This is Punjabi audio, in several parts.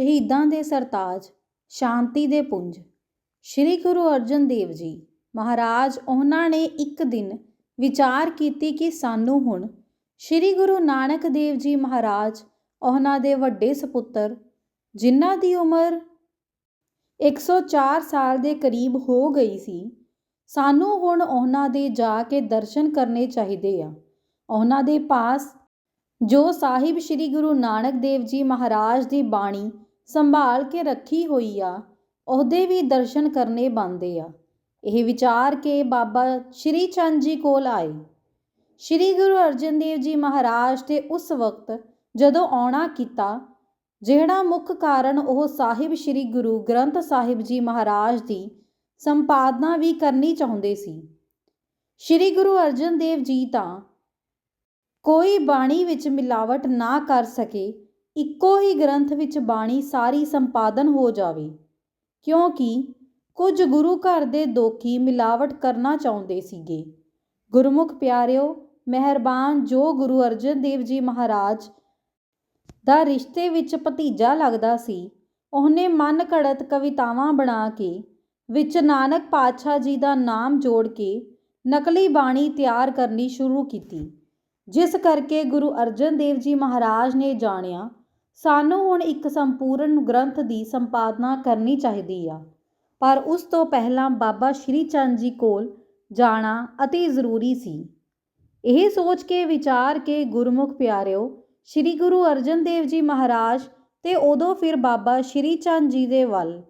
ਸ਼ਹੀਦਾਂ ਦੇ ਸਰਤਾਜ, ਸ਼ਾਂਤੀ ਦੇ ਪੁੰਜ। ਸ੍ਰੀ ਗੁਰੂ ਅਰਜਨ ਦੇਵ ਜੀ ਮਹਾਰਾਜ ਉਹਨਾਂ ਨੇ ਇੱਕ ਦਿਨ ਵਿਚਾਰ ਕੀਤੀ ਕਿ ਸਾਨੂੰ ਹੁਣ ਸ੍ਰੀ ਗੁਰੂ ਨਾਨਕ ਦੇਵ ਜੀ ਮਹਾਰਾਜ, ਉਹਨਾਂ ਦੇ ਵੱਡੇ ਸਪੁੱਤਰ, ਜਿਨ੍ਹਾਂ ਦੀ ਉਮਰ 104 ਸਾਲ ਦੇ ਕਰੀਬ ਹੋ ਗਈ ਸੀ, ਸਾਨੂੰ ਹੁਣ ਉਹਨਾਂ ਦੇ ਜਾ ਕੇ ਦਰਸ਼ਨ ਕਰਨੇ ਚਾਹੀਦੇ ਆ। ਉਹਨਾਂ ਦੇ ਪਾਸ ਜੋ ਸਾਹਿਬ ਸ੍ਰੀ ਗੁਰੂ ਨਾਨਕ ਦੇਵ ਜੀ ਮਹਾਰਾਜ ਦੀ ਬਾਣੀ ਸੰਭਾਲ ਕੇ ਰੱਖੀ ਹੋਈ ਆ, ਉਹਦੇ ਵੀ ਦਰਸ਼ਨ ਕਰਨੇ ਬਣਦੇ ਆ। ਇਹ ਵਿਚਾਰ ਕੇ ਬਾਬਾ ਸ਼੍ਰੀ ਚੰਦ ਜੀ ਕੋਲ ਆਏ। ਸ਼੍ਰੀ ਗੁਰੂ ਅਰਜਨ ਦੇਵ ਜੀ ਮਹਾਰਾਜ ਤੇ ਉਸ ਵਕਤ ਜਦੋਂ ਆਉਣਾ ਕੀਤਾ, ਜਿਹੜਾ ਮੁੱਖ ਕਾਰਨ ਉਹ ਸਾਹਿਬ ਸ੍ਰੀ ਗੁਰੂ ਗ੍ਰੰਥ ਸਾਹਿਬ ਜੀ ਮਹਾਰਾਜ ਦੀ ਸੰਪਾਦਨਾ ਵੀ ਕਰਨੀ ਚਾਹੁੰਦੇ ਸੀ। ਸ੍ਰੀ ਗੁਰੂ ਅਰਜਨ ਦੇਵ ਜੀ ਤਾਂ ਕੋਈ ਬਾਣੀ ਵਿੱਚ ਮਿਲਾਵਟ ਨਾ ਕਰ ਸਕੇ ਇੱਕੋ ਹੀ ਗ੍ਰੰਥ ਵਿੱਚ ਬਾਣੀ ਸਾਰੀ ਸੰਪਾਦਨ ਹੋ ਜਾਵੇ, ਕਿਉਂਕਿ ਕੁਝ ਗੁਰੂ ਘਰ ਦੇ ਦੋਖੀ ਮਿਲਾਵਟ ਕਰਨਾ ਚਾਹੁੰਦੇ ਸੀਗੇ। ਗੁਰਮੁਖ ਪਿਆਰਿਓ, ਮਿਹਰਬਾਨ ਜੋ ਗੁਰੂ ਅਰਜਨ ਦੇਵ ਜੀ ਮਹਾਰਾਜ ਦਾ ਰਿਸ਼ਤੇ ਵਿੱਚ ਭਤੀਜਾ ਲੱਗਦਾ ਸੀ, ਉਹਨੇ ਮਨ ਘੜਤ ਕਵਿਤਾਵਾਂ ਬਣਾ ਕੇ, ਵਿੱਚ ਨਾਨਕ ਪਾਤਸ਼ਾਹ ਜੀ ਦਾ ਨਾਮ ਜੋੜ ਕੇ ਨਕਲੀ ਬਾਣੀ ਤਿਆਰ ਕਰਨੀ ਸ਼ੁਰੂ ਕੀਤੀ, ਜਿਸ ਕਰਕੇ ਗੁਰੂ ਅਰਜਨ ਦੇਵ ਜੀ ਮਹਾਰਾਜ ਨੇ ਜਾਣਿਆ ਸਾਨੂੰ ਹੁਣ ਇੱਕ ਸੰਪੂਰਨ ਗ੍ਰੰਥ ਦੀ ਸੰਪਾਦਨਾ ਕਰਨੀ ਚਾਹੀਦੀ ਆ। ਪਰ ਉਸ ਤੋਂ ਪਹਿਲਾਂ ਬਾਬਾ ਸ਼੍ਰੀ ਚੰਦ ਜੀ ਕੋਲ ਜਾਣਾ ਅਤੀ ਜ਼ਰੂਰੀ ਸੀ। ਇਹ ਸੋਚ ਕੇ ਵਿਚਾਰ ਕੇ ਗੁਰਮੁਖ ਪਿਆਰਿਓ, ਸ੍ਰੀ ਗੁਰੂ ਅਰਜਨ ਦੇਵ ਜੀ ਮਹਾਰਾਜ ਤੇ ਉਦੋਂ ਫਿਰ ਬਾਬਾ ਸ਼੍ਰੀ ਚੰਦ ਜੀ ਦੇ ਵੱਲ,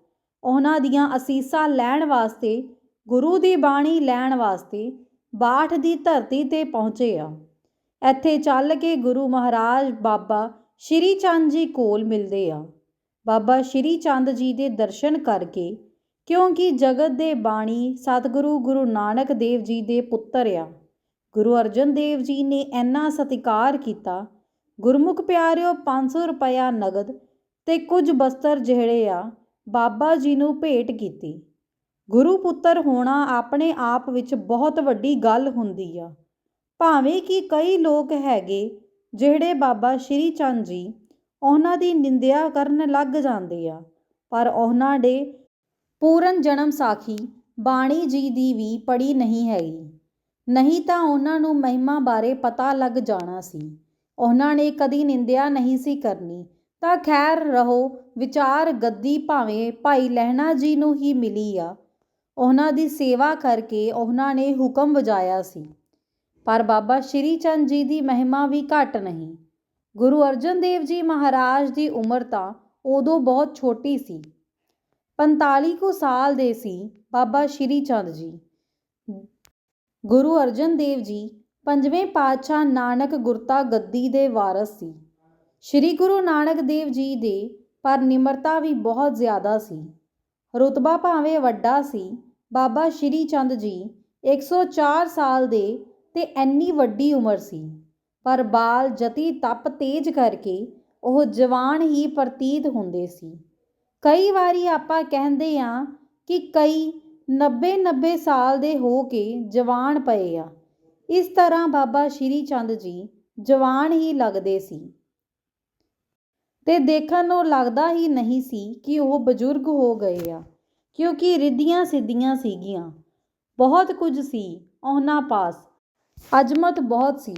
ਉਹਨਾਂ ਦੀਆਂ ਅਸੀਸਾਂ ਲੈਣ ਵਾਸਤੇ, ਗੁਰੂ ਦੀ ਬਾਣੀ ਲੈਣ ਵਾਸਤੇ ਬਾਠ ਦੀ ਧਰਤੀ ਤੇ ਪਹੁੰਚੇ ਆ। ਇੱਥੇ ਚੱਲ ਕੇ ਗੁਰੂ ਮਹਾਰਾਜ ਬਾਬਾ ਸ਼੍ਰੀ ਚੰਦ ਜੀ ਕੋਲ ਮਿਲਦੇ ਆ। ਬਾਬਾ ਸ਼੍ਰੀ ਚੰਦ ਜੀ ਦੇ ਦਰਸ਼ਨ ਕਰਕੇ ਕਿਉਂਕਿ ਜਗਤ ਦੇ ਬਾਣੀ ਸਤਿਗੁਰੂ ਗੁਰੂ ਨਾਨਕ ਦੇਵ ਜੀ ਦੇ ਪੁੱਤਰ ਆ। ਗੁਰੂ ਅਰਜਨ ਦੇਵ ਜੀ ਨੇ ਇੰਨਾ ਸਤਿਕਾਰ ਕੀਤਾ, ਗੁਰਮੁਖ ਪਿਆਰਿਓ 500 ਰੁਪਇਆ ਨਗਦ ਤੇ ਕੁਝ ਬਸਤਰ ਜਿਹੜੇ ਆ, ਬਾਬਾ ਜੀ ਨੂੰ ਭੇਟ ਕੀਤੀ। ਗੁਰੂ ਪੁੱਤਰ ਹੋਣਾ ਆਪਣੇ ਆਪ ਵਿੱਚ ਬਹੁਤ ਵੱਡੀ ਗੱਲ ਹੁੰਦੀ ਆ। ਭਾਵੇਂ ਕਿ ਕਈ ਲੋਕ ਹੈਗੇ ਜਿਹੜੇ ਬਾਬਾ ਸ਼੍ਰੀ ਚੰਦ ਜੀ ਉਹਨਾਂ ਦੀ ਨਿੰਦਿਆ ਕਰਨ ਲੱਗ ਜਾਂਦੇ ਆ, ਪਰ ਉਹਨਾਂ ਦੇ ਪੂਰਨ ਜਨਮ ਸਾਖੀ ਬਾਣੀ ਜੀ ਦੀ ਵੀ ਪੜੀ ਨਹੀਂ ਹੈਗੀ। ਨਹੀਂ ਤਾਂ ਉਹਨਾਂ ਨੂੰ ਮਹਿਮਾ ਬਾਰੇ ਪਤਾ ਲੱਗ ਜਾਣਾ ਸੀ। ਉਹਨਾਂ ਨੇ ਕਦੀ ਨਿੰਦਿਆ ਨਹੀਂ ਸੀ ਕਰਨੀ, ਤਾਂ ਖੈਰ ਰਹੋ, ਵਿਚਾਰ ਗੱਦੀ ਭਾਵੇਂ ਭਾਈ ਲਹਿਣਾ ਜੀ ਨੂੰ ਹੀ ਮਿਲੀ ਆ। ਉਹਨਾਂ ਦੀ ਸੇਵਾ ਕਰਕੇ ਉਹਨਾਂ ਨੇ ਹੁਕਮ ਵਜਾਇਆ ਸੀ। ਪਰ ਬਾਬਾ ਸ਼੍ਰੀ ਚੰਦ ਜੀ ਦੀ ਮਹਿਮਾ ਵੀ ਘੱਟ ਨਹੀਂ। ਗੁਰੂ ਅਰਜਨ ਦੇਵ ਜੀ ਮਹਾਰਾਜ ਦੀ ਉਮਰ ਤਾਂ ਉਦੋਂ ਬਹੁਤ ਛੋਟੀ ਸੀ। 45 ਕੁ ਸਾਲ ਦੇ ਸੀ ਬਾਬਾ ਸ਼੍ਰੀ ਚੰਦ ਜੀ। ਗੁਰੂ ਅਰਜਨ ਦੇਵ ਜੀ ਪੰਜਵੇਂ ਪਾਤਸ਼ਾਹ ਨਾਨਕ ਗੁਰਤਾ ਗੱਦੀ ਦੇ ਵਾਰਸ ਸੀ। ਸ੍ਰੀ ਗੁਰੂ ਨਾਨਕ ਦੇਵ ਜੀ ਦੇ ਪਰ ਨਿਮਰਤਾ ਵੀ ਬਹੁਤ ਜ਼ਿਆਦਾ ਸੀ। ਰੁਤਬਾ ਭਾਵੇਂ ਵੱਡਾ ਸੀ, ਬਾਬਾ ਸ਼੍ਰੀ ਚੰਦ ਜੀ 104 ਸਾਲ ਦੇ ਤੇ ਇੰਨੀ ਵੱਡੀ ਉਮਰ ਸੀ। ਪਰ ਬਾਲ ਜਤੀ ਤਪ ਤੇਜ ਕਰਕੇ ਉਹ ਜਵਾਨ ਹੀ ਪ੍ਰਤੀਤ ਹੁੰਦੇ ਸੀ। ਕਈ ਵਾਰੀ ਆਪਾਂ ਕਹਿੰਦੇ ਆ ਕਿ ਕਈ 90 90 ਸਾਲ ਦੇ ਹੋ ਕੇ ਜਵਾਨ ਪਏ ਆ। ਇਸ ਤਰ੍ਹਾਂ ਬਾਬਾ ਸ਼੍ਰੀ ਚੰਦ ਜੀ ਜਵਾਨ ਹੀ ਲੱਗਦੇ ਸੀ। ਤੇ ਦੇਖਣ ਨੂੰ ਲੱਗਦਾ ਹੀ ਨਹੀਂ ਸੀ ਕਿ ਉਹ ਬਜ਼ੁਰਗ ਹੋ ਗਏ ਆ, ਕਿਉਂਕਿ ਰਿੱਧੀਆਂ ਸਿੱਧੀਆਂ ਸੀਗੀਆਂ। ਬਹੁਤ ਕੁਝ ਸੀ ਉਹਨਾਂ ਪਾਸ। ਅਜਮਤ ਬਹੁਤ ਸੀ।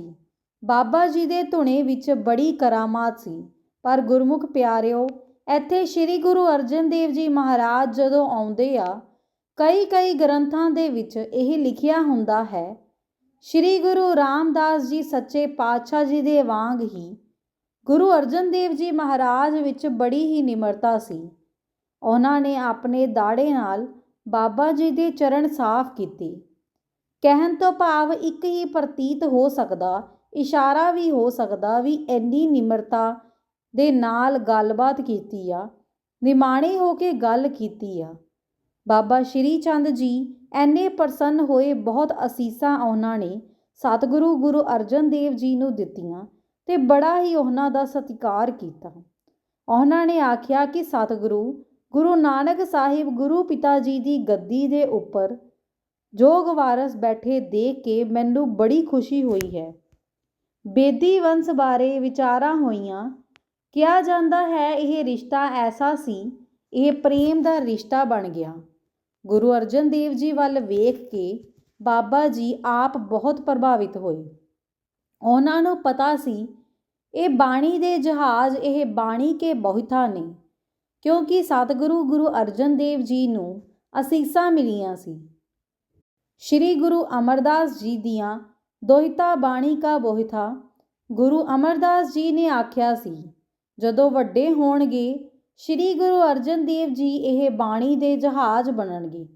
ਬਾਬਾ ਜੀ ਦੇ ਧੁਣੇ ਵਿੱਚ ਬੜੀ ਕਰਾਮਾਤ ਸੀ। ਪਰ ਗੁਰਮੁਖ ਪਿਆਰਿਓ, ਇੱਥੇ ਸ੍ਰੀ ਗੁਰੂ ਅਰਜਨ ਦੇਵ ਜੀ ਮਹਾਰਾਜ ਜਦੋਂ ਆਉਂਦੇ ਆ ਕਈ ਕਈ ਗ੍ਰੰਥਾਂ ਦੇ ਵਿੱਚ ਇਹ ਲਿਖਿਆ ਹੁੰਦਾ ਹੈ, ਸ੍ਰੀ ਗੁਰੂ ਰਾਮਦਾਸ ਜੀ ਸੱਚੇ ਪਾਤਸ਼ਾਹ ਜੀ ਦੇ ਵਾਂਗ ਹੀ ਗੁਰੂ ਅਰਜਨ ਦੇਵ ਜੀ ਮਹਾਰਾਜ ਵਿੱਚ ਬੜੀ ਹੀ ਨਿਮਰਤਾ ਸੀ। ਉਹਨਾਂ ਨੇ ਆਪਣੇ ਦਾੜੇ ਨਾਲ ਬਾਬਾ ਜੀ ਦੇ ਚਰਨ ਸਾਫ਼ ਕੀਤੇ। ਕਹਿਣ ਤੋਂ ਭਾਵ ਇੱਕ ਹੀ ਪ੍ਰਤੀਤ ਹੋ ਸਕਦਾ, ਇਸ਼ਾਰਾ ਵੀ ਹੋ ਸਕਦਾ ਵੀ ਇੰਨੀ ਨਿਮਰਤਾ ਦੇ ਨਾਲ ਗੱਲਬਾਤ ਕੀਤੀ ਆ, ਨਿਮਾਣੇ ਹੋ ਕੇ ਗੱਲ ਕੀਤੀ ਆ। ਬਾਬਾ ਸ਼੍ਰੀ ਚੰਦ ਜੀ ਐਨੇ ਪ੍ਰਸੰਨ ਹੋਏ ਬਹੁਤ ਅਸੀਸਾਂ ਉਹਨਾਂ ਨੇ ਸਤਿਗੁਰੂ ਗੁਰੂ ਅਰਜਨ ਦੇਵ ਜੀ ਨੂੰ ਦਿੱਤੀਆਂ ਤੇ ਬੜਾ ਹੀ ਉਹਨਾਂ ਦਾ ਸਤਿਕਾਰ ਕੀਤਾ। ਉਹਨਾਂ ਨੇ ਆਖਿਆ ਕਿ ਸਤਿਗੁਰੂ, ਗੁਰੂ ਨਾਨਕ ਸਾਹਿਬ ਗੁਰੂ ਪਿਤਾ ਜੀ ਦੀ ਗੱਦੀ ਦੇ ਉੱਪਰ ਜੋਗ ਵਾਰਸ ਬੈਠੇ ਦੇਖ ਕੇ ਮੈਨੂੰ ਬੜੀ ਖੁਸ਼ੀ ਹੋਈ ਹੈ। ਬੇਦੀ ਵੰਸ਼ ਬਾਰੇ ਵਿਚਾਰਾਂ ਹੋਈਆਂ। ਕਿਹਾ ਜਾਂਦਾ ਹੈ, ਇਹ ਰਿਸ਼ਤਾ ਐਸਾ ਸੀ, ਇਹ ਪ੍ਰੇਮ ਦਾ ਰਿਸ਼ਤਾ ਬਣ ਗਿਆ। ਗੁਰੂ ਅਰਜਨ ਦੇਵ ਜੀ ਵੱਲ ਵੇਖ ਕੇ ਬਾਬਾ ਜੀ ਆਪ ਬਹੁਤ ਪ੍ਰਭਾਵਿਤ ਹੋਏ। ਉਹਨਾਂ ਨੂੰ ਪਤਾ ਸੀ, ਇਹ ਬਾਣੀ ਦੇ ਜਹਾਜ਼, ਇਹ ਬਾਣੀ ਕੇ ਬਹੁਤਾ ਨੇ, ਕਿਉਂਕਿ ਸਤਿਗੁਰੂ ਗੁਰੂ ਅਰਜਨ ਦੇਵ ਜੀ ਨੂੰ ਅਸੀਸਾਂ ਮਿਲੀਆਂ ਸੀ। ਸ੍ਰੀ ਗੁਰੂ ਅਮਰਦਾਸ ਜੀ ਦੀਆਂ ਦੋਹਿਤਾ ਬਾਣੀ ਕਾ ਬੋਹਿਥਾ, ਗੁਰੂ ਅਮਰਦਾਸ ਜੀ ਨੇ ਆਖਿਆ ਸੀ, ਜਦੋਂ ਵੱਡੇ ਹੋਣਗੇ, ਸ੍ਰੀ ਗੁਰੂ ਅਰਜਨ ਦੇਵ ਜੀ ਇਹ ਬਾਣੀ ਦੇ ਜਹਾਜ਼ ਬਣਨਗੇ।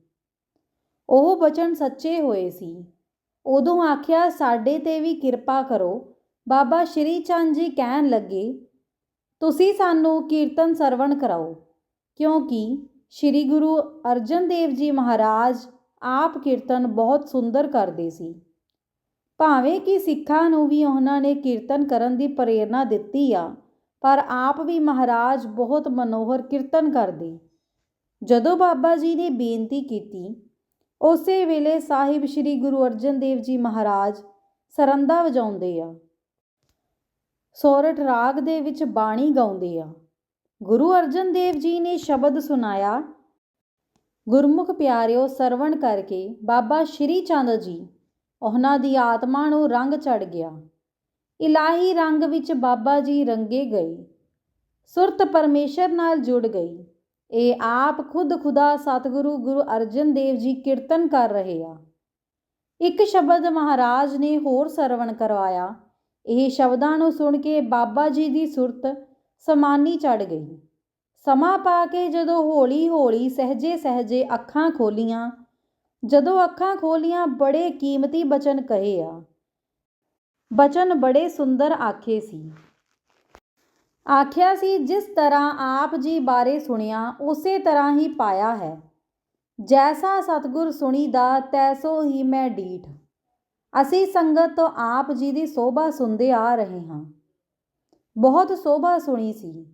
ਉਹ ਬਚਨ ਸੱਚੇ ਹੋਏ ਸੀ। ਉਦੋਂ ਆਖਿਆ, ਸਾਡੇ ਤੇ ਵੀ ਕਿਰਪਾ ਕਰੋ। ਬਾਬਾ ਸ਼੍ਰੀ ਚੰਦ ਜੀ ਕਹਿਣ ਲੱਗੇ, ਤੁਸੀਂ ਸਾਨੂੰ ਕੀਰਤਨ ਸਰਵਣ ਕਰਾਓ, ਕਿਉਂਕਿ ਸ੍ਰੀ ਗੁਰੂ ਅਰਜਨ ਦੇਵ ਜੀ ਮਹਾਰਾਜ ਆਪ ਕੀਰਤਨ ਬਹੁਤ ਸੁੰਦਰ ਕਰਦੇ ਸੀ। ਭਾਵੇਂ ਕਿ ਸਿੱਖਾਂ ਨੂੰ ਵੀ ਉਹਨਾਂ ਨੇ ਕੀਰਤਨ ਕਰਨ ਦੀ ਪ੍ਰੇਰਣਾ ਦਿੱਤੀ ਆ, ਪਰ ਆਪ ਵੀ ਮਹਾਰਾਜ ਬਹੁਤ ਮਨੋਹਰ ਕੀਰਤਨ ਕਰਦੇ। ਜਦੋਂ ਬਾਬਾ ਜੀ ਨੇ ਬੇਨਤੀ ਕੀਤੀ, ਉਸੇ ਵੇਲੇ ਸਾਹਿਬ ਸ੍ਰੀ ਗੁਰੂ ਅਰਜਨ ਦੇਵ ਜੀ ਮਹਾਰਾਜ ਸਰੰਦਾ ਵਜਾਉਂਦੇ ਆ। ਸੋਰਠ ਰਾਗ ਦੇ ਵਿੱਚ ਬਾਣੀ ਗਾਉਂਦੇ ਆ। ਗੁਰੂ ਅਰਜਨ ਦੇਵ ਜੀ ਨੇ ਸ਼ਬਦ ਸੁਨਾਇਆ ਗੁਰਮੁਖ ਪਿਆਰਿਓ, ਸਰਵਣ ਕਰਕੇ ਬਾਬਾ ਸ਼੍ਰੀ ਚੰਦ ਜੀ, ਉਹਨਾਂ ਦੀ ਆਤਮਾ ਨੂੰ ਰੰਗ ਚੜ ਗਿਆ। ਇਲਾਹੀ ਰੰਗ ਵਿੱਚ ਬਾਬਾ ਜੀ ਰੰਗੇ ਗਏ। ਸੁਰਤ ਪਰਮੇਸ਼ਰ ਨਾਲ ਜੁੜ ਗਈ। ਇਹ ਆਪ ਖੁਦ ਖੁਦਾ ਸਤਿਗੁਰੂ ਗੁਰੂ ਅਰਜਨ ਦੇਵ ਜੀ ਕੀਰਤਨ ਕਰ ਰਹੇ ਆ। ਇੱਕ ਸ਼ਬਦ ਮਹਾਰਾਜ ਨੇ ਹੋਰ ਸਰਵਣ ਕਰਵਾਇਆ। ਇਹ ਸ਼ਬਦਾਂ ਨੂੰ ਸੁਣ ਕੇ ਬਾਬਾ ਜੀ ਦੀ ਸੁਰਤ ਸਮਾਨੀ ਚੜ ਗਈ। ਸਮਾਂ ਪਾ ਕੇ ਜਦੋਂ ਹੌਲੀ ਹੌਲੀ ਸਹਜੇ ਸਹਜੇ ਅੱਖਾਂ ਖੋਲੀਆਂ, ਜਦੋਂ ਅੱਖਾਂ ਖੋਲੀਆਂ ਬੜੇ ਕੀਮਤੀ ਬਚਨ ਕਹੇ ਆ। ਬਚਨ ਬੜੇ ਸੁੰਦਰ ਆਖੇ ਸੀ। ਆਖਿਆ ਸੀ, ਜਿਸ ਤਰ੍ਹਾਂ ਆਪ ਜੀ ਬਾਰੇ ਸੁਣਿਆ, ਉਸੇ ਤਰ੍ਹਾਂ ਹੀ ਪਾਇਆ ਹੈ। ਜੈਸਾ ਸਤਗੁਰ ਸੁਣੀਦਾ, ਤੈਸੋ ਹੀ ਮੈਂ ਡੀਠ। ਅਸੀਂ ਸੰਗਤ ਤੋਂ ਆਪ ਜੀ ਦੀ ਸੋਭਾ ਸੁਣਦੇ ਆ ਰਹੇ ਹਾਂ। ਬਹੁਤ ਸੋਭਾ ਸੁਣੀ ਸੀ।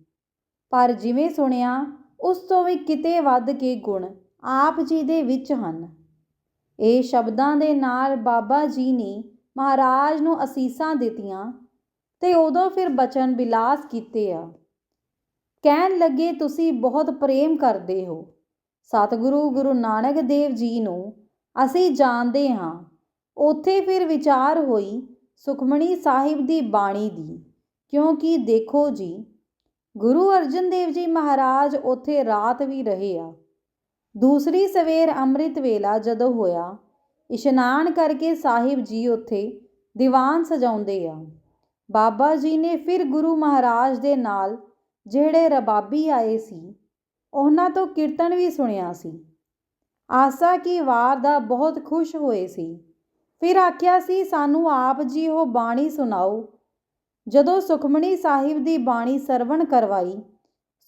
ਪਰ ਜਿਵੇਂ ਸੁਣਿਆ, ਉਸ ਤੋਂ ਵੀ ਕਿਤੇ ਵੱਧ ਕੇ ਗੁਣ ਆਪ ਜੀ ਦੇ ਵਿੱਚ ਹਨ। ਇਹ ਸ਼ਬਦਾਂ ਦੇ ਨਾਲ ਬਾਬਾ ਜੀ ਨੇ ਮਹਾਰਾਜ ਨੂੰ ਅਸੀਸਾਂ ਦਿੱਤੀਆਂ ਤੇ ਉਦੋਂ ਫਿਰ ਬਚਨ ਬਿਲਾਸ ਕੀਤੇ ਆ। ਕਹਿਣ ਲੱਗੇ, ਤੁਸੀਂ ਬਹੁਤ ਪ੍ਰੇਮ ਕਰਦੇ ਹੋ। ਸਤਿਗੁਰੂ ਗੁਰੂ ਨਾਨਕ ਦੇਵ ਜੀ ਨੂੰ ਅਸੀਂ ਜਾਣਦੇ ਹਾਂ। ਉੱਥੇ ਫਿਰ ਵਿਚਾਰ ਹੋਈ ਸੁਖਮਣੀ ਸਾਹਿਬ ਦੀ ਬਾਣੀ ਦੀ, ਕਿਉਂਕਿ ਦੇਖੋ ਜੀ ਗੁਰੂ ਅਰਜਨ ਦੇਵ ਜੀ ਮਹਾਰਾਜ ਉੱਥੇ ਰਾਤ ਵੀ ਰਹੇ ਆ। ਦੂਸਰੀ ਸਵੇਰ ਅੰਮ੍ਰਿਤ ਵੇਲਾ ਜਦੋਂ ਹੋਇਆ, ਇਸ਼ਨਾਨ ਕਰਕੇ ਸਾਹਿਬ ਜੀ ਉੱਥੇ ਦੀਵਾਨ ਸਜਾਉਂਦੇ ਆ। ਬਾਬਾ ਜੀ ਨੇ ਫਿਰ ਗੁਰੂ ਮਹਾਰਾਜ ਦੇ ਨਾਲ ਜਿਹੜੇ ਰਬਾਬੀ ਆਏ ਸੀ, ਉਹਨਾਂ ਤੋਂ ਕੀਰਤਨ ਵੀ ਸੁਣਿਆ ਸੀ। ਆਸਾ ਕੀ ਵਾਰ ਦਾ ਬਹੁਤ ਖੁਸ਼ ਹੋਏ ਸੀ। ਫਿਰ ਆਖਿਆ ਸੀ, ਸਾਨੂੰ ਆਪ ਜੀ ਉਹ ਬਾਣੀ ਸੁਣਾਓ ਜਦੋਂ ਸੁਖਮਣੀ ਸਾਹਿਬ ਦੀ ਬਾਣੀ ਸਰਵਣ ਕਰਵਾਈ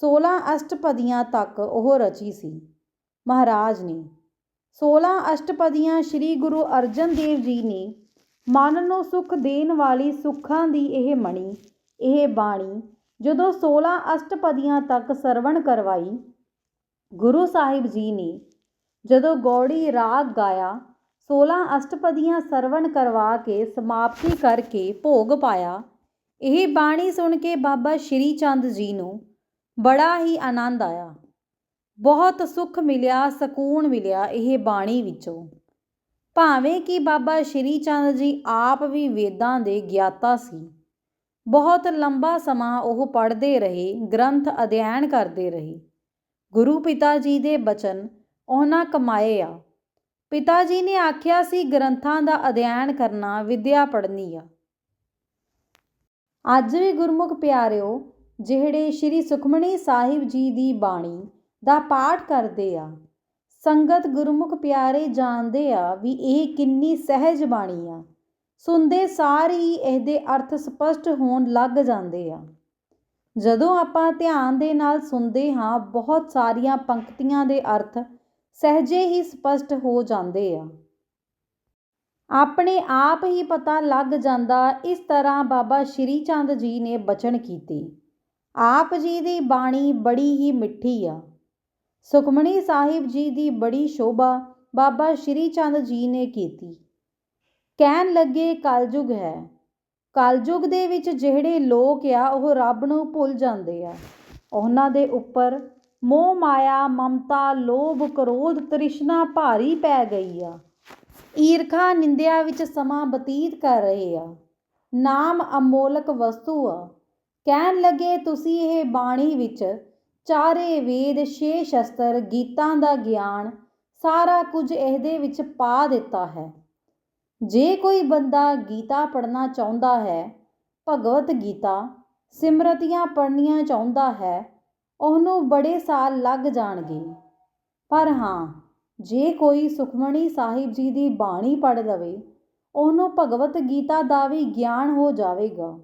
16 ਅਸ਼ਟਪਦੀਆਂ ਤੱਕ ਉਹ ਰਚੀ ਸੀ। ਮਹਾਰਾਜ ਨੇ 16 ਅਸ਼ਟਪਦੀਆਂ ਸ੍ਰੀ ਗੁਰੂ ਅਰਜਨ ਦੇਵ ਜੀ ਨੇ ਮਨ ਨੂੰ ਸੁਖ ਦੇਣ ਵਾਲੀ ਸੁੱਖਾਂ ਦੀ ਇਹ ਮਣੀ, ਇਹ ਬਾਣੀ ਜਦੋਂ 16 ਅਸ਼ਟਪਦੀਆਂ ਤੱਕ ਸਰਵਣ ਕਰਵਾਈ, ਗੁਰੂ ਸਾਹਿਬ ਜੀ ਨੇ ਜਦੋਂ ਗੌੜੀ ਰਾਗ ਗਾਇਆ 16 ਅਸ਼ਟਪਦੀਆਂ ਸਰਵਣ ਕਰਵਾ ਕੇ ਸਮਾਪਤੀ ਕਰਕੇ ਭੋਗ ਪਾਇਆ ਇਹ ਬਾਣੀ ਸੁਣ ਕੇ ਬਾਬਾ ਸ਼੍ਰੀ ਚੰਦ ਜੀ ਨੂੰ ਬੜਾ ਹੀ ਆਨੰਦ ਆਇਆ। ਬਹੁਤ ਸੁੱਖ ਮਿਲਿਆ, ਸਕੂਨ ਮਿਲਿਆ ਇਹ ਬਾਣੀ ਵਿੱਚੋਂ। ਭਾਵੇਂ ਕਿ ਬਾਬਾ ਸ਼੍ਰੀ ਚੰਦ ਜੀ ਆਪ ਵੀ ਵੇਦਾਂ ਦੇ ਗਿਆਤਾ ਸੀ, ਬਹੁਤ ਲੰਬਾ ਸਮਾਂ ਉਹ ਪੜ੍ਹਦੇ ਰਹੇ, ਗ੍ਰੰਥ ਅਧਿਐਨ ਕਰਦੇ ਰਹੇ। ਗੁਰੂ ਪਿਤਾ ਜੀ ਦੇ ਬਚਨ ਉਹਨਾਂ ਕਮਾਏ ਆ। ਪਿਤਾ ਜੀ ਨੇ ਆਖਿਆ ਸੀ, ਗ੍ਰੰਥਾਂ ਦਾ ਅਧਿਐਨ ਕਰਨਾ ਵਿਦਿਆ ਪੜ੍ਹਨੀ ਆ। ਅੱਜ ਵੀ ਗੁਰਮੁਖ ਪਿਆਰਿਓ, ਜਿਹੜੇ ਸ੍ਰੀ ਸੁਖਮਣੀ ਸਾਹਿਬ ਜੀ ਦੀ ਬਾਣੀ ਦਾ ਪਾਠ ਕਰਦੇ ਆ, ਸੰਗਤ ਗੁਰਮੁਖ ਪਿਆਰੇ ਜਾਣਦੇ ਆ ਵੀ ਇਹ ਕਿੰਨੀ ਸਹਿਜ ਬਾਣੀ ਆ। ਸੁਣਦੇ ਸਾਰ ਹੀ ਇਹਦੇ ਅਰਥ ਸਪਸ਼ਟ ਹੋਣ ਲੱਗ ਜਾਂਦੇ ਆ। ਜਦੋਂ ਆਪਾਂ ਧਿਆਨ ਦੇ ਨਾਲ ਸੁਣਦੇ ਹਾਂ, ਬਹੁਤ ਸਾਰੀਆਂ ਪੰਕਤੀਆਂ ਦੇ ਅਰਥ ਸਹਿਜੇ ਹੀ ਸਪਸ਼ਟ ਹੋ ਜਾਂਦੇ ਆ। ਆਪਣੇ ਆਪ ਹੀ ਪਤਾ ਲੱਗ ਜਾਂਦਾ ਇਸ ਤਰ੍ਹਾਂ ਬਾਬਾ ਸ਼੍ਰੀ ਚੰਦ ਜੀ ਨੇ ਬਚਨ ਕੀਤੇ। ਆਪ ਜੀ ਦੀ ਬਾਣੀ ਬੜੀ ਹੀ ਮਿੱਠੀ ਆ। ਸੁਖਮਣੀ ਸਾਹਿਬ ਜੀ ਦੀ ਬੜੀ ਸ਼ੋਭਾ ਬਾਬਾ ਸ਼੍ਰੀ ਚੰਦ ਜੀ ਨੇ ਕੀਤੀ। ਕਹਿਣ ਲੱਗੇ, ਕਲਯੁਗ ਹੈ। ਕਲਯੁਗ ਦੇ ਵਿੱਚ ਜਿਹੜੇ ਲੋਕ ਆ, ਉਹ ਰੱਬ ਨੂੰ ਭੁੱਲ ਜਾਂਦੇ ਆ। ਉਹਨਾਂ ਦੇ ਉੱਪਰ ਮੋਹ ਮਾਇਆ, ਮਮਤਾ, ਲੋਭ, ਕ੍ਰੋਧ, ਤ੍ਰਿਸ਼ਨਾ ਭਾਰੀ ਪੈ ਗਈ ਆ। ਈਰਖਾ ਨਿੰਦਿਆ ਵਿੱਚ ਸਮਾਂ ਬਤੀਤ ਕਰ ਰਹੇ ਆ। ਨਾਮ ਅਮੋਲਕ ਵਸਤੂ ਆ। ਕਹਿਣ ਲੱਗੇ, ਤੁਸੀਂ ਇਹ ਬਾਣੀ ਵਿੱਚ ਚਾਰੇ ਵੇਦ, ਛੇ ਸ਼ਸਤਰ, ਗੀਤਾਂ ਦਾ ਗਿਆਨ ਸਾਰਾ ਕੁਝ ਇਹਦੇ ਵਿੱਚ ਪਾ ਦਿੱਤਾ ਹੈ। ਜੇ ਕੋਈ ਬੰਦਾ ਗੀਤਾ ਪੜ੍ਹਨਾ ਚਾਹੁੰਦਾ ਹੈ, ਭਗਵਤ ਗੀਤਾ ਸਿਮਰਤੀਆਂ ਪੜ੍ਹਨੀਆਂ ਚਾਹੁੰਦਾ ਹੈ, ਉਹਨੂੰ ਬੜੇ ਸਾਲ ਲੱਗ ਜਾਣਗੇ। ਪਰ ਹਾਂ ਜੇ ਕੋਈ ਸੁਖਮਣੀ ਸਾਹਿਬ ਜੀ ਦੀ ਬਾਣੀ ਪੜ੍ਹ ਲਵੇ, ਉਹਨੂੰ ਭਗਵਤ ਗੀਤਾ ਦਾ ਵੀ ਗਿਆਨ ਹੋ ਜਾਵੇਗਾ।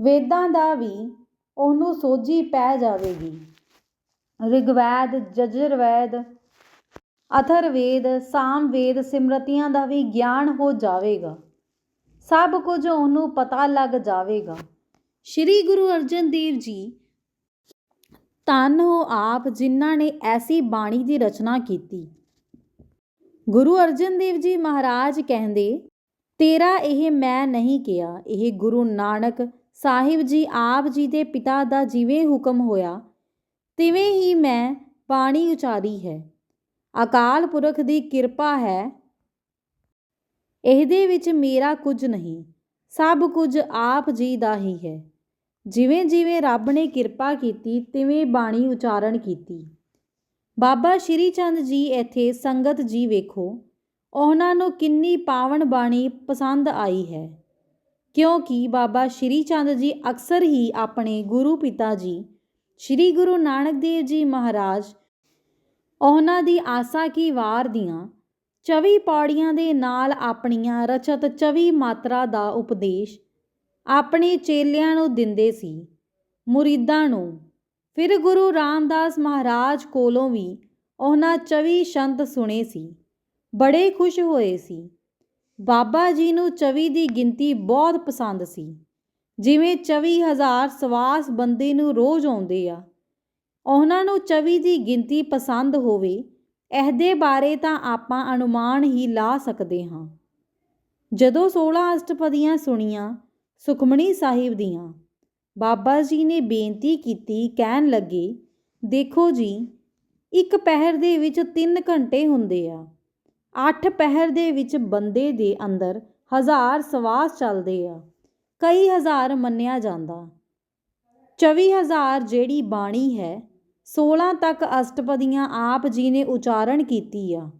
ਵੇਦਾਂ ਦਾ ਵੀ ਉਹਨੂੰ ਸੋਝੀ ਪੈ ਜਾਵੇਗੀ। ਰਿਗਵੈਦ, ਜਜਰਵੈਦ, ਅਥਰਵੇਦ, ਸਾਮਵੇਦ ਸਿਮਰਤੀਆਂ ਦਾ ਵੀ ਗਿਆਨ ਹੋ ਜਾਵੇਗਾ। ਸਭ ਕੁਝ ਉਹਨੂੰ ਪਤਾ ਲੱਗ ਜਾਵੇਗਾ। ਸ੍ਰੀ ਗੁਰੂ ਅਰਜਨ ਦੇਵ ਜੀ ਧੰਨ ਹੋ ਆਪ ਜਿਨ੍ਹਾਂ ਨੇ ਐਸੀ ਬਾਣੀ ਦੀ ਰਚਨਾ ਕੀਤੀ। ਗੁਰੂ ਅਰਜਨ ਦੇਵ ਜੀ ਮਹਾਰਾਜ ਕਹਿੰਦੇ, ਤੇਰਾ ਇਹ ਮੈਂ ਨਹੀਂ ਕਿਹਾ। ਇਹ ਗੁਰੂ ਨਾਨਕ ਸਾਹਿਬ ਜੀ ਆਪ ਜੀ ਦੇ ਪਿਤਾ ਦਾ ਜਿਵੇਂ ਹੁਕਮ ਹੋਇਆ, ਤਿਵੇਂ ਹੀ ਮੈਂ ਬਾਣੀ ਉਚਾਰੀ ਹੈ। ਅਕਾਲ ਪੁਰਖ ਦੀ ਕਿਰਪਾ ਹੈ। ਇਹਦੇ ਵਿੱਚ ਮੇਰਾ ਕੁਝ ਨਹੀਂ। ਸਭ ਕੁਝ ਆਪ ਜੀ ਦਾ ਹੀ ਹੈ। ਜਿਵੇਂ ਜਿਵੇਂ ਰੱਬ ਨੇ ਕਿਰਪਾ ਕੀਤੀ, ਤਿਵੇਂ ਬਾਣੀ ਉਚਾਰਨ ਕੀਤੀ। ਬਾਬਾ ਸ਼੍ਰੀ ਚੰਦ ਜੀ ਇੱਥੇ ਸੰਗਤ ਜੀ ਵੇਖੋ, ਉਹਨਾਂ ਨੂੰ ਕਿੰਨੀ ਪਾਵਨ ਬਾਣੀ ਪਸੰਦ ਆਈ ਹੈ। ਕਿਉਂਕਿ ਬਾਬਾ ਸ਼੍ਰੀ ਚੰਦ ਜੀ ਅਕਸਰ ਹੀ ਆਪਣੇ ਗੁਰੂ ਪਿਤਾ ਜੀ, ਸ਼੍ਰੀ ਗੁਰੂ ਨਾਨਕ ਦੇਵ ਜੀ ਮਹਾਰਾਜ, ਉਹਨਾਂ ਦੀ ਆਸਾ ਕੀ ਵਾਰ ਦੀਆਂ 24 ਪੌੜੀਆਂ ਦੇ ਨਾਲ ਆਪਣੀਆਂ ਰਚਤ 24 ਮਾਤਰਾ ਦਾ ਉਪਦੇਸ਼ ਆਪਣੇ ਚੇਲਿਆਂ ਨੂੰ ਦਿੰਦੇ ਸੀ, ਮੁਰੀਦਾਂ ਨੂੰ। ਫਿਰ ਗੁਰੂ ਰਾਮਦਾਸ ਮਹਾਰਾਜ ਕੋਲੋਂ ਵੀ ਉਹਨਾਂ 24 ਸ਼ੰਤ ਸੁਣੇ ਸੀ, ਬੜੇ ਖੁਸ਼ ਹੋਏ ਸੀ। ਬਾਬਾ ਜੀ ਨੂੰ 24 ਦੀ ਗਿਣਤੀ ਬਹੁਤ ਪਸੰਦ ਸੀ, ਜਿਵੇਂ 24000 ਸਵਾਸ ਬੰਦੇ ਨੂੰ ਰੋਜ਼ ਆਉਂਦੇ ਆ। ਉਹਨਾਂ ਨੂੰ 24 ਦੀ ਗਿਣਤੀ ਪਸੰਦ ਹੋਵੇ, ਇਹਦੇ ਬਾਰੇ ਤਾਂ ਆਪਾਂ ਅਨੁਮਾਨ ਹੀ ਲਾ ਸਕਦੇ ਹਾਂ। ਜਦੋਂ 16 ਅਸ਼ਟਪਦੀਆਂ ਸੁਣੀਆਂ ਸੁਖਮਣੀ ਸਾਹਿਬ ਦੀਆਂ। ਬਾਬਾ ਜੀ ਨੇ ਬੇਨਤੀ ਕੀਤੀ, ਕਹਿਣ ਲੱਗੇ, ਦੇਖੋ ਜੀ, ਇੱਕ ਪਹਿਰ ਦੇ ਵਿੱਚ 3 ਘੰਟੇ ਹੁੰਦੇ ਆ। 8 ਪਹਿਰ ਦੇ ਵਿੱਚ ਬੰਦੇ ਦੇ ਅੰਦਰ ਹਜ਼ਾਰ ਸਵਾਸ ਚੱਲਦੇ ਆ। ਕਈ ਹਜ਼ਾਰ ਮੰਨਿਆ ਜਾਂਦਾ। 24000 ਜਿਹੜੀ ਬਾਣੀ ਹੈ 16 ਤੱਕ ਅਸ਼ਟਪਦੀਆਂ ਆਪ ਜੀ ਨੇ ਉਚਾਰਨ ਕੀਤੀ ਆ।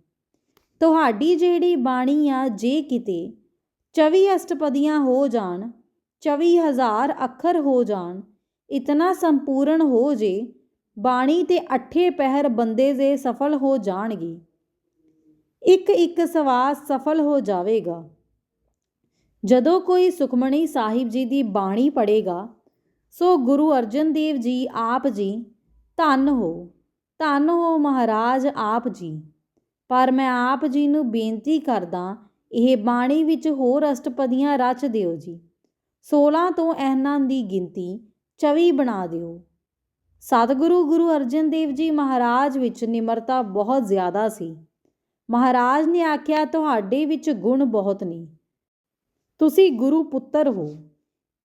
ਤੁਹਾਡੀ ਜਿਹੜੀ ਬਾਣੀ ਆ, ਜੇ ਕਿਤੇ 24 ਅਸ਼ਟਪਦੀਆਂ ਹੋ ਜਾਣ ਚੌਵੀ ਹਜ਼ਾਰ ਅੱਖਰ ਹੋ ਜਾਣ, ਇਤਨਾ ਸੰਪੂਰਨ ਹੋ ਜੇ, ਬਾਣੀ ਤੇ ਅੱਠੇ ਪਹਿਰ ਬੰਦੇ ਦੇ ਸਫਲ ਹੋ ਜਾਣਗੇ। ਇੱਕ ਇੱਕ ਸਵਾਸ ਸਫਲ ਹੋ ਜਾਵੇਗਾ। ਜਦੋਂ ਕੋਈ ਸੁਖਮਣੀ ਸਾਹਿਬ ਜੀ ਦੀ ਬਾਣੀ ਪੜੇਗਾ ਸੋ ਗੁਰੂ ਅਰਜਨ ਦੇਵ ਜੀ ਆਪ ਜੀ, ਧੰਨ ਹੋ ਧੰਨ ਹੋ ਮਹਾਰਾਜ ਆਪ ਜੀ। ਪਰ ਮੈਂ ਆਪ ਜੀ ਨੂੰ ਬੇਨਤੀ ਕਰਦਾ, ਇਹ ਬਾਣੀ ਵਿੱਚ ਹੋਰ ਅਸ਼ਟਪਦੀਆਂ ਰਚ ਦਿਓ ਜੀ। 16 ਤੋਂ ਇਹਨਾਂ ਦੀ ਗਿਣਤੀ 24 ਬਣਾ ਦਿਓ। ਸਤਿਗੁਰੂ ਗੁਰੂ ਅਰਜਨ ਦੇਵ ਜੀ ਮਹਾਰਾਜ ਵਿੱਚ ਨਿਮਰਤਾ ਬਹੁਤ ਜ਼ਿਆਦਾ ਸੀ। ਮਹਾਰਾਜ ਨੇ ਆਖਿਆ, ਤੁਹਾਡੇ ਵਿੱਚ ਗੁਣ ਬਹੁਤ ਨੇ। ਤੁਸੀਂ ਗੁਰੂ ਪੁੱਤਰ ਹੋ।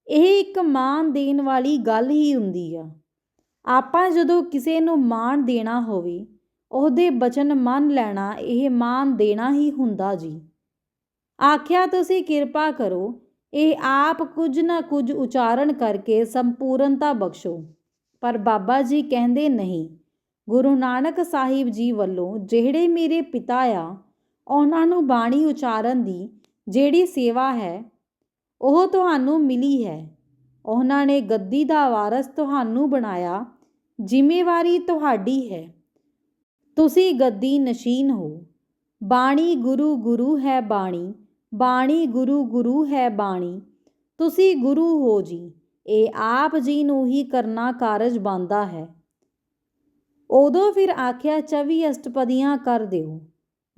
ਇਹ ਇੱਕ ਮਾਣ ਦੇਣ ਵਾਲੀ ਗੱਲ ਹੀ ਹੁੰਦੀ ਆ। ਆਪਾਂ ਜਦੋਂ ਕਿਸੇ ਨੂੰ ਮਾਣ ਦੇਣਾ ਹੋਵੇ, ਉਹਦੇ ਬਚਨ ਮੰਨ ਲੈਣਾ, ਇਹ ਮਾਣ ਦੇਣਾ ਹੀ ਹੁੰਦਾ ਜੀ। ਆਖਿਆ, ਤੁਸੀਂ ਕਿਰਪਾ ਕਰੋ ਇਹ ਆਪ ਕੁਝ ਨਾ ਕੁਝ ਉਚਾਰਨ ਕਰਕੇ ਸੰਪੂਰਨਤਾ ਬਖਸ਼ੋ। ਪਰ ਬਾਬਾ ਜੀ ਕਹਿੰਦੇ ਨਹੀਂ, ਗੁਰੂ ਨਾਨਕ ਸਾਹਿਬ ਜੀ ਵੱਲੋਂ ਜਿਹੜੇ ਮੇਰੇ ਪਿਤਾ ਆ, ਉਹਨਾਂ ਨੂੰ ਬਾਣੀ ਉਚਾਰਨ ਦੀ ਜਿਹੜੀ ਸੇਵਾ ਹੈ, ਉਹ ਤੁਹਾਨੂੰ ਮਿਲੀ ਹੈ। ਉਹਨਾਂ ਨੇ ਗੱਦੀ ਦਾ ਵਾਰਸ ਤੁਹਾਨੂੰ ਬਣਾਇਆ, ਜ਼ਿੰਮੇਵਾਰੀ ਤੁਹਾਡੀ ਹੈ। ਤੁਸੀਂ ਗੱਦੀ ਨਸ਼ੀਨ ਹੋ। ਬਾਣੀ ਗੁਰੂ ਗੁਰੂ ਹੈ ਬਾਣੀ ਬਾਣੀ ਗੁਰੂ ਗੁਰੂ ਹੈ ਬਾਣੀ। ਤੁਸੀਂ ਗੁਰੂ ਹੋ ਜੀ। ਇਹ ਆਪ ਜੀ ਨੂੰ ਹੀ ਕਰਨਾ ਕਾਰਜ ਬੰਦਾ ਹੈ। ਉਦੋਂ ਫਿਰ ਆਖਿਆ 24 ਅਸ਼ਟਪਦੀਆਂ ਕਰ ਦਿਓ।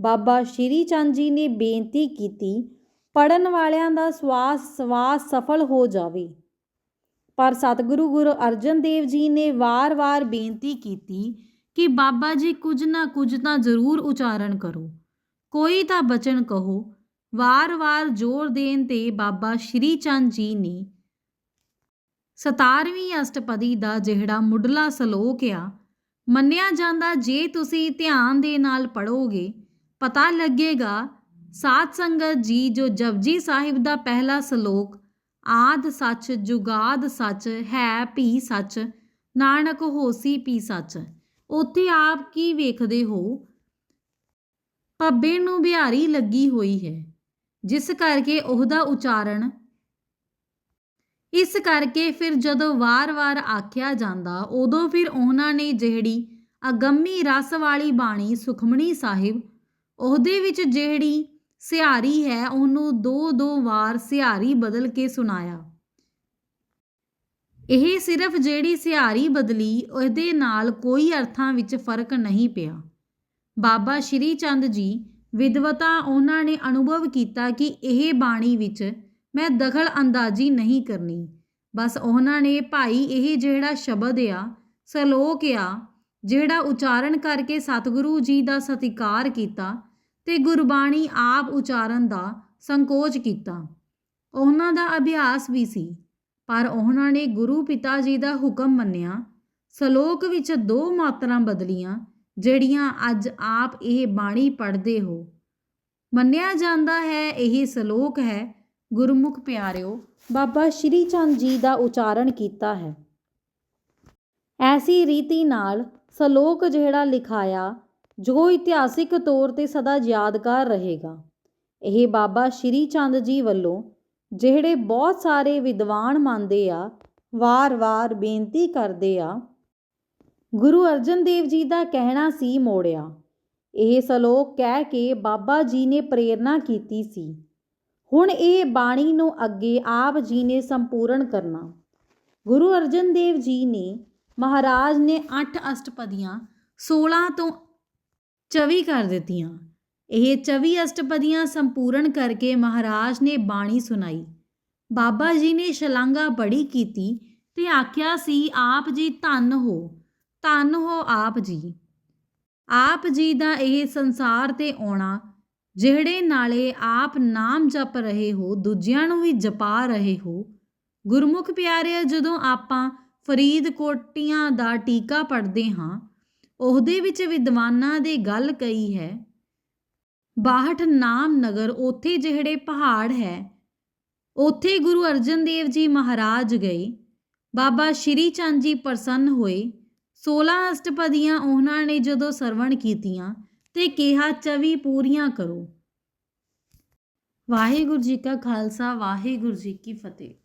ਬਾਬਾ ਸ਼੍ਰੀ ਚੰਦ ਜੀ ਨੇ ਬੇਨਤੀ ਕੀਤੀ ਪੜਨ ਵਾਲਿਆਂ ਦਾ ਸਵਾਸ ਸਵਾਸ ਸਫਲ ਹੋ ਜਾਵੇ। ਪਰ ਸਤਿਗੁਰੂ ਗੁਰੂ ਅਰਜਨ ਦੇਵ ਜੀ ਨੇ ਵਾਰ-ਵਾਰ ਬੇਨਤੀ ਕੀਤੀ ਕਿ ਬਾਬਾ ਜੀ ਕੁਝ ਨਾ ਕੁਝ ਤਾਂ ਜ਼ਰੂਰ ਉਚਾਰਨ ਕਰੋ। ਕੋਈ ਤਾਂ ਬਚਨ ਕਹੋ ਵਾਰ-ਵਾਰ ਜ਼ੋਰ ਦੇਣ ਤੇ ਬਾਬਾ ਸ਼੍ਰੀ ਚੰਦ ਜੀ ਨੇ 17ਵੀਂ ਅਸ਼ਟਪਦੀ ਦਾ ਜਿਹੜਾ ਮੁੱਢਲਾ ਸ਼ਲੋਕ ਆ, ਮੰਨਿਆ ਜਾਂਦਾ ਜੇ ਤੁਸੀਂ ਧਿਆਨ ਦੇ ਨਾਲ ਪੜੋਗੇ ਪਤਾ ਲੱਗੇਗਾ, ਸਾਧ ਸੰਗਤ ਜੀ ਜੋ ਜਪਜੀ ਸਾਹਿਬ ਦਾ ਪਹਿਲਾ ਸ਼ਲੋਕ, ਆਦ ਸੱਚ, ਜੁਗਾਦ ਸੱਚ, ਹੈ ਭੀ ਸੱਚ, ਨਾਨਕ ਹੋਸੀ ਭੀ ਸੱਚ। ਉੱਥੇ ਆਪ ਕੀ ਵੇਖਦੇ ਹੋ? ਪੱਬੇ ਨੂੰ ਬਿਹਾਰੀ ਲੱਗੀ ਹੋਈ ਹੈ। ਜਿਸ ਕਰਕੇ ਉਹਦਾ ਉਚਾਰਨ। ਇਸ ਕਰਕੇ ਫਿਰ ਜਦੋਂ ਵਾਰ-ਵਾਰ ਆਖਿਆ ਜਾਂਦਾ, ਉਦੋਂ ਫਿਰ ਉਹਨਾਂ ਨੇ ਜਿਹੜੀ ਅਗੰਮੀ ਰਸ ਵਾਲੀ ਬਾਣੀ ਸੁਖਮਣੀ ਸਾਹਿਬ, ਉਹਦੇ ਵਿੱਚ ਜਿਹੜੀ ਸਿਹਾਰੀ ਹੈ, ਉਹਨੂੰ ਦੋ-ਦੋ ਵਾਰ ਸਿਹਾਰੀ ਬਦਲ ਕੇ ਸੁਣਾਇਆ। ਇਹ ਸਿਰਫ ਜਿਹੜੀ ਸਿਹਾਰੀ ਬਦਲੀ, ਉਹਦੇ ਨਾਲ ਕੋਈ ਅਰਥਾਂ ਵਿੱਚ ਫ਼ਰਕ ਨਹੀਂ ਪਿਆ। ਬਾਬਾ ਸ਼੍ਰੀ ਚੰਦ ਜੀ ਵਿਦਵਤਾ ਉਹਨਾਂ ਨੇ ਅਨੁਭਵ ਕੀਤਾ ਕਿ ਇਹ ਬਾਣੀ ਵਿੱਚ ਮੈਂ ਦਖਲ ਅੰਦਾਜ਼ੀ ਨਹੀਂ ਕਰਨੀ। ਬਸ ਉਹਨਾਂ ਨੇ, ਭਾਈ, ਇਹ ਜਿਹੜਾ ਸ਼ਬਦ ਆ, ਸਲੋਕ ਆ, ਜਿਹੜਾ ਉਚਾਰਨ ਕਰਕੇ ਸਤਿਗੁਰੂ ਜੀ ਦਾ ਸਤਿਕਾਰ ਕੀਤਾ ਤੇ ਗੁਰਬਾਣੀ ਆਪ ਉਚਾਰਨ ਦਾ ਸੰਕੋਚ ਕੀਤਾ। ਉਹਨਾਂ ਦਾ ਅਭਿਆਸ ਵੀ ਸੀ, ਪਰ ਉਹਨਾਂ ਨੇ ਗੁਰੂ ਪਿਤਾ ਜੀ ਦਾ ਹੁਕਮ ਮੰਨਿਆ। ਸਲੋਕ ਵਿੱਚ ਦੋ ਮਾਤਰਾ ਬਦਲੀਆਂ ਜਿਹੜੀਆਂ ਅੱਜ ਆਪ ਇਹ ਬਾਣੀ ਪੜ੍ਹਦੇ ਹੋ। ਮੰਨਿਆ ਜਾਂਦਾ ਹੈ, ਇਹ ਸਲੋਕ ਹੈ, ਗੁਰਮੁਖ ਪਿਆਰਿਓ, ਬਾਬਾ ਸ਼੍ਰੀ ਚੰਦ ਜੀ ਦਾ ਉਚਾਰਨ ਕੀਤਾ ਹੈ। ਐਸੀ ਰੀਤੀ ਨਾਲ ਸਲੋਕ ਜਿਹੜਾ ਲਿਖਾਇਆ, ਜੋ ਇਤਿਹਾਸਿਕ ਤੌਰ ਤੇ ਸਦਾ ਯਾਦਗਾਰ ਰਹੇਗਾ। ਇਹ ਬਾਬਾ ਸ਼੍ਰੀ ਚੰਦ ਜੀ ਵੱਲੋਂ, ਜਿਹੜੇ ਬਹੁਤ ਸਾਰੇ ਵਿਦਵਾਨ ਮੰਨਦੇ ਆ, ਵਾਰ-ਵਾਰ ਬੇਨਤੀ ਕਰਦੇ ਆ ਗੁਰੂ ਅਰਜਨ ਦੇਵ ਜੀ ਦਾ ਕਹਿਣਾ ਸੀ ਮੋੜਿਆ। ਇਹ ਸਲੋਕ ਕਹਿ ਕੇ ਬਾਬਾ ਜੀ ਨੇ ਪ੍ਰੇਰਣਾ ਕੀਤੀ ਸੀ। ਹੁਣ ਇਹ ਬਾਣੀ ਨੂੰ ਅੱਗੇ ਆਪ ਜੀ ਨੇ ਸੰਪੂਰਨ ਕਰਨਾ। ਗੁਰੂ ਅਰਜਨ ਦੇਵ ਜੀ ਨੇ ਮਹਾਰਾਜ ਨੇ 8 ਅਸ਼ਟਪਦੀਆਂ 16 ਤੋਂ 24 ਕਰ ਦਿੱਤੀਆਂ। ਇਹ 24 ਅਸ਼ਟਪਦੀਆਂ ਸੰਪੂਰਨ ਕਰਕੇ ਮਹਾਰਾਜ ਨੇ ਬਾਣੀ ਸੁਣਾਈ। ਬਾਬਾ ਜੀ ਨੇ ਸ਼ਲਾਂਗਾ ਬੜੀ ਕੀਤੀ ਤੇ ਆਖਿਆ ਸੀ, ਆਪ ਜੀ ਧੰਨ ਹੋ। ਧੰਨ ਹੋ ਆਪ ਜੀ। ਆਪ ਜੀ ਦਾ ਇਹ ਸੰਸਾਰ ਤੇ ਆਉਣਾ, ਜਿਹੜੇ ਨਾਲੇ ਆਪ ਨਾਮ ਜਪ ਰਹੇ ਹੋ, ਦੂਜਿਆਂ ਨੂੰ ਵੀ ਜਪਾ ਰਹੇ ਹੋ। ਗੁਰਮੁਖ ਪਿਆਰਿਆ ਜਦੋਂ ਆਪਾਂ ਫਰੀਦਕੋਟੀਆਂ ਦਾ ਟੀਕਾ ਪੜ੍ਹਦੇ ਹਾਂ, ਉਹਦੇ ਵਿੱਚ ਵਿਦਵਾਨਾਂ ਦੇ ਗੱਲ ਕਹੀ ਹੈ, ਬਾਹਠ ਨਾਮ ਨਗਰ ਉੱਥੇ ਜਿਹੜੇ ਪਹਾੜ ਹੈ, ਉੱਥੇ ਗੁਰੂ ਅਰਜਨ ਦੇਵ ਜੀ ਮਹਾਰਾਜ ਗਏ, ਬਾਬਾ ਸ਼੍ਰੀ ਚੰਦ ਜੀ ਪ੍ਰਸੰਨ ਹੋਏ 16 ਅਸ਼ਟਪਦੀਆਂ ਉਹਨਾਂ ਨੇ ਜਦੋਂ ਸਰਵਣ ਕੀਤੀਆਂ ਤੇ ਕਿਹਾ, ਚਵੀ ਪੂਰੀਆਂ ਕਰੋ। ਵਾਹਿਗੁਰੂ ਜੀ ਕਾ ਖਾਲਸਾ, ਵਾਹਿਗੁਰੂ ਜੀ ਕੀ ਫਤਿਹ।